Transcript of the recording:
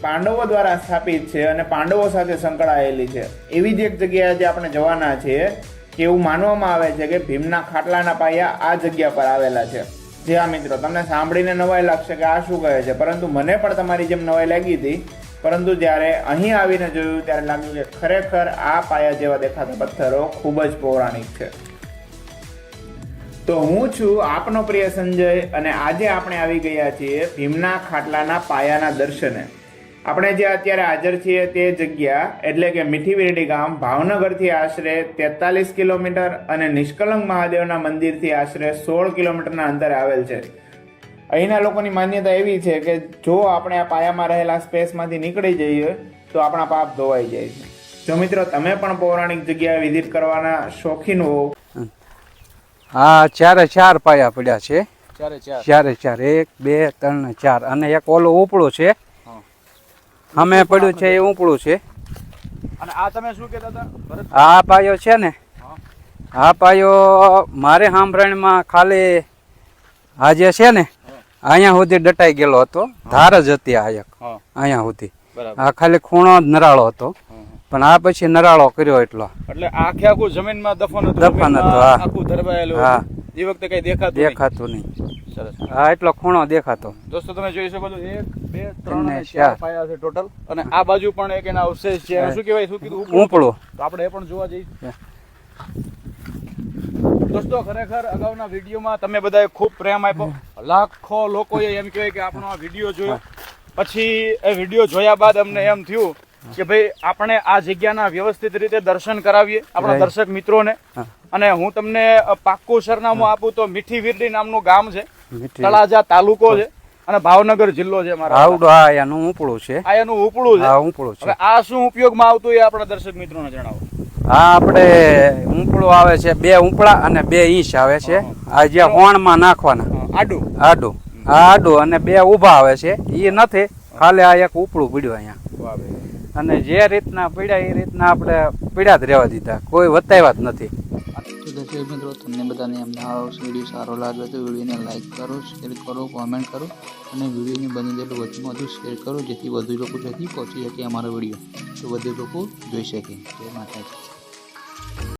પાંડવો દ્વારા સ્થાપિત છે અને પાંડવો સાથે સંકળાયેલી છે. એવી જ એક જગ્યાએ આજે આપણે જવાના છીએ કે એવું માનવામાં આવે છે કે ભીમના ખાટલાના પાયા આ જગ્યા પર આવેલા છે. જે આ મિત્રો, તમને સાંભળીને નવાઈ લાગશે કે આ શું કહે છે? પરંતુ મને પણ તમારી જેમ નવાઈ લાગી હતી. પરંતુ જ્યારે અહીં આવીને જોયું ત્યારે લાગ્યું કે ખરેખર આ પાયા જેવા દેખાતા પથ્થરો ખૂબ જ પૌરાણિક છે. તો હું છું આપનો પ્રિય સંજય અને આજે આપણે આવી ગયા છીએ ભીમના ખાટલાના પાયાના દર્શને. આપણે જે અત્યારે હાજર છીએ તે જગ્યા એટલે કે મીઠી વીરડી ગામ ભાવનગરથી આશરે તેતાલીસ કિલોમીટર અને નિષ્કલંક મહાદેવના મંદિરથી આશરે સોળ કિલોમીટરના અંતરે આવેલ છે. અહીંના લોકોની માન્યતા એવી છે કે જો આપણે આ પાયામાં રહેલા સ્પેસમાંથી નીકળી જઈએ તો આપણા પાપ ધોવાઈ જાય છે. જો મિત્રો તમે પણ પૌરાણિક જગ્યાએ વિઝિટ કરવાના શોખીન હો હા ચારે ચાર પાયા પડ્યા છે. ચારે ચાર. ચારે ચાર. એક બે ત્રણ ચાર. અને એક ઓલો ઉપડો છે. અમે પડ્યું છે એ ઉપડું છે. અને આ તમે શું કહેતા હતા? આ પાયો છે ને હા. આ પાયો મારે સાંભળણીમાં ખાલી આજે છે ને અહીંયા સુધી ડટાઈ ગયેલો હતો. ધાર જ હતી આ એક અહીંયા સુધી. આ ખાલી ખૂણો જ નરાળો હતો. પણ આ પછી નરાળો કર્યો એટલો. એટલે આખે આખું જમીનમાં દફન દફન હતો. આખું ધરવાયેલું હા. એ વખતે કઈ દેખાતું દેખાતું નહીં. સરસ. હા એટલો ખૂણો દેખાતો. દોસ્તો તમે જોઈ શકો છો એક બે ત્રણ અને ચાર. પાયા છે ટોટલ અને આ બાજુ પણ એક એના અવશેષ છે. શું કહેવાય શું કીધું? ઉપલું? તો આપણે એ પણ જોવા જઈએ દોસ્તો ખરેખર અગાઉના વિડીયોમાં તમે બધાએ ખૂબ પ્રેમ આપ્યો. લાખો લોકોએ એમ કહેવાય કે આપણો આ વીડિયો જોયો. પછી એ વીડિયો જોયા બાદ અમને એમ થયું કે ભાઈ આપણે આ જગ્યાના વ્યવસ્થિત રીતે દર્શન કરાવીએ આપણા દર્શક મિત્રોને. અને હું તમને પાક્કું સરનામું આપું તો મીઠી વીરડી નામનું ગામ છે. તળાજા તાલુકો છે અને ભાવનગર જિલ્લો છે મારા આવડો આ એનું ઉપડું છે. આ એનું ઉપડું છે? ઉપડું છે. આ શું ઉપયોગમાં આવતું એ આપણા દર્શક મિત્રોને જણાવો. આ આપણે ઉપડું આવે છે બે ઉપડા અને બે ઈંચ આવે છે. આ જે હોણમાં નાખવાના. હા, આડું. આડું. આડું અને બે ઊભા આવે છે. એ નથી. ખાલી આ એક ઉપડું પીડ્યું અહીંયા. અને જે રીતના પીડ્યા એ રીતના આપણે પીડ્યા જ રહેવા દીધા. કોઈ વતાવ્યા જ નથી. તો દર્શક મિત્રો, તમને બધાને અમને આ વીડિયો સારો લાગે તો વિડીયોને લાઇક કરો શેર કરો કોમેન્ટ કરો અને વિડીયોને બની જેટલું વધુમાં વધુ શેર કરો, જેથી વધુ લોકો સુધી પહોંચી શકે અમારો વીડિયો તો વધુ લોકો જોઈ શકે. જય માતાજી.